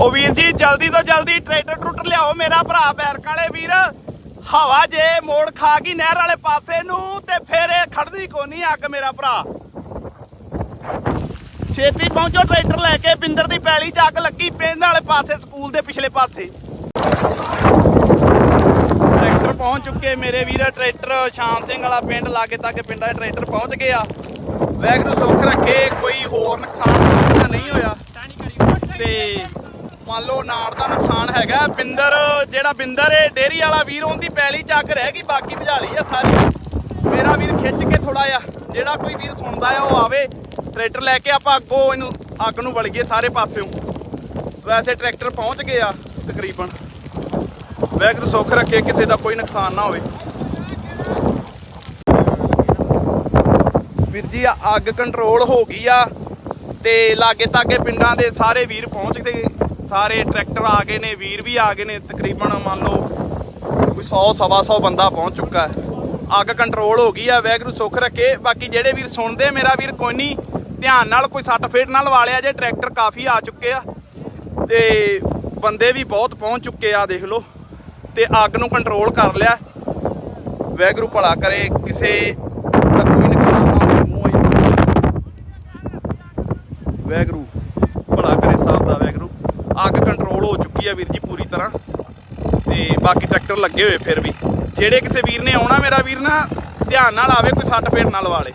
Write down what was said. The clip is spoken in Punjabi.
ਉਹ ਵੀਰ ਜੀ, ਜਲਦੀ ਤੋਂ ਜਲਦੀ ਟਰੈਕਟਰ ਟਰੂਟਰ ਲਿਆਓ ਮੇਰਾ ਭਰਾ ਬੈਰਕ ਵਾਲੇ ਵੀਰ। ਹਵਾ ਜੇ ਮੋੜ ਖਾ ਗਈ ਨਹਿਰ ਵਾਲੇ ਪਾਸੇ ਨੂੰ ਤੇ ਫਿਰ ਇਹ ਖੜਦੀ ਕੋਨੀ ਅੱਗ ਮੇਰਾ ਭਰਾ। ਛੇਤੀ ਪਹੁੰਚੋ ਟਰੈਕਟਰ ਲੈ ਕੇ, ਬਿੰਦਰ ਦੀ ਪੈਲੀ 'ਚ ਅੱਗ ਲੱਗੀ ਪਿੰਡ ਵਾਲੇ ਪਾਸੇ, ਸਕੂਲ ਦੇ ਪਿਛਲੇ ਪਾਸੇ। ਟਰੈਕਟਰ ਪਹੁੰਚ ਚੁੱਕੇ ਮੇਰੇ ਵੀਰ, ਟਰੈਕਟਰ ਸ਼ਾਮ ਸਿੰਘ ਵਾਲਾ ਪਿੰਡ, ਲਾਗੇ ਤੱਕ ਪਿੰਡਾਂ ਦੇ ਟਰੈਕਟਰ ਪਹੁੰਚ ਗਏ ਆ। ਵੈਗਰੂ, ਸੁੱਖ ਰੱਖੇ, ਕੋਈ ਹੋਰ ਨੁਕਸਾਨ ਮੰਨ ਲਓ ਨਾੜ ਦਾ ਨੁਕਸਾਨ ਹੈਗਾ। ਬਿੰਦਰ, ਜਿਹੜਾ ਬਿੰਦਰ ਏ, ਡੇਰੀ ਵਾਲਾ ਵੀਰ, ਉਹਦੀ ਪੈਲੀ ਚੱਕ ਰਹਿ ਗਈ, ਬਾਕੀ ਭਜਾਲੀ ਆ ਸਾਰੀ। ਮੇਰਾ ਵੀਰ ਖਿੱਚ ਕੇ ਥੋੜਾ ਜਿਹਾ, ਜਿਹੜਾ ਕੋਈ ਵੀਰ ਸੁਣਦਾ ਆ, ਉਹ ਆਵੇ। ਟਰੈਕਟਰ ਲੈ ਕੇ ਆਪਾਂ ਅੱਗੋਂ ਇਹਨੂੰ, ਅੱਗ ਨੂੰ ਵੜੀਏ ਸਾਰੇ ਪਾਸਿਓਂ। ਵੈਸੇ ਟਰੈਕਟਰ ਪਹੁੰਚ ਗਏ ਆ, ਤਕਰੀਬਨ। ਵੈਗਰੂ ਸੁੱਖ ਰੱਖੇ, ਕਿਸੇ ਦਾ ਕੋਈ ਨੁਕਸਾਨ ਨਾ ਹੋਵੇ। ਵੀਰ ਜੀ ਅੱਗ ਕੰਟਰੋਲ ਹੋ ਗਈ ਆ, ਤੇ ਲਾਗੇ ਤਾਗੇ ਪਿੰਡਾਂ ਦੇ ਸਾਰੇ ਵੀਰ ਪਹੁੰਚ ਗਏ ਸਾਰੇ ਟਰੈਕਟਰ ਆ ਗਏ ਨੇ, ਵੀਰ ਵੀ ਆ ਗਏ ਨੇ, ਤਕਰੀਬਨ ਮੰਨ ਲਓ ਕੋਈ 100 ਸਵਾ 100 ਬੰਦਾ ਪਹੁੰਚ ਚੁੱਕਾ ਹੈ। ਅੱਗ ਕੰਟਰੋਲ ਹੋ ਗਈ ਆ ਵੈਗਰੂ ਸੁੱਖ ਰੱਖੇ। ਬਾਕੀ ਜਿਹੜੇ ਵੀਰ ਸੁਣਦੇ, ਮੇਰਾ ਵੀਰ ਕੋਈ ਨਹੀਂ ਧਿਆਨ ਨਾਲ ਕੋਈ ਸੱਟ ਫੇਟ ਨਾਲ ਵਾਲਿਆ ਜੇ, ਟਰੈਕਟਰ ਕਾਫੀ ਆ ਚੁੱਕੇ ਆ। ਤੇ ਬੰਦੇ ਵੀ ਬਹੁਤ ਪਹੁੰਚ ਚੁੱਕੇ ਆ, ਦੇਖ ਲਓ। ਤੇ ਅੱਗ ਨੂੰ ਕੰਟਰੋਲ ਕਰ ਲਿਆ। ਵੈਗਰੂ ਭਲਾ ਕਰੇ, ਕਿਸੇ ਦਾ ਕੋਈ ਨੁਕਸਾਨ ਨਾ ਹੋਵੇ, ਮੂੰਹ ਵੈਗਰੂ ਭਲਾ ਕਰੇ ਸਾਹਿਬ ਦਾ ਵੈਗਰੂ ਅੱਗ ਕੰਟਰੋਲ ਹੋ ਚੁੱਕੀ ਆ ਵੀਰ ਜੀ ਪੂਰੀ ਤਰ੍ਹਾਂ। ਤੇ ਬਾਕੀ ਟਰੈਕਟਰ ਲੱਗੇ ਹੋਏ ਫਿਰ ਵੀ। ਜਿਹੜੇ ਕਿਸੇ ਵੀਰ ਨੇ ਆਉਣਾ ਮੇਰਾ ਵੀਰ ਨਾ, ਧਿਆਨ ਨਾਲ ਆਵੇ, ਕੋਈ ਸੱਟ ਫੇਟ ਨਾਲ ਵਾਲੇ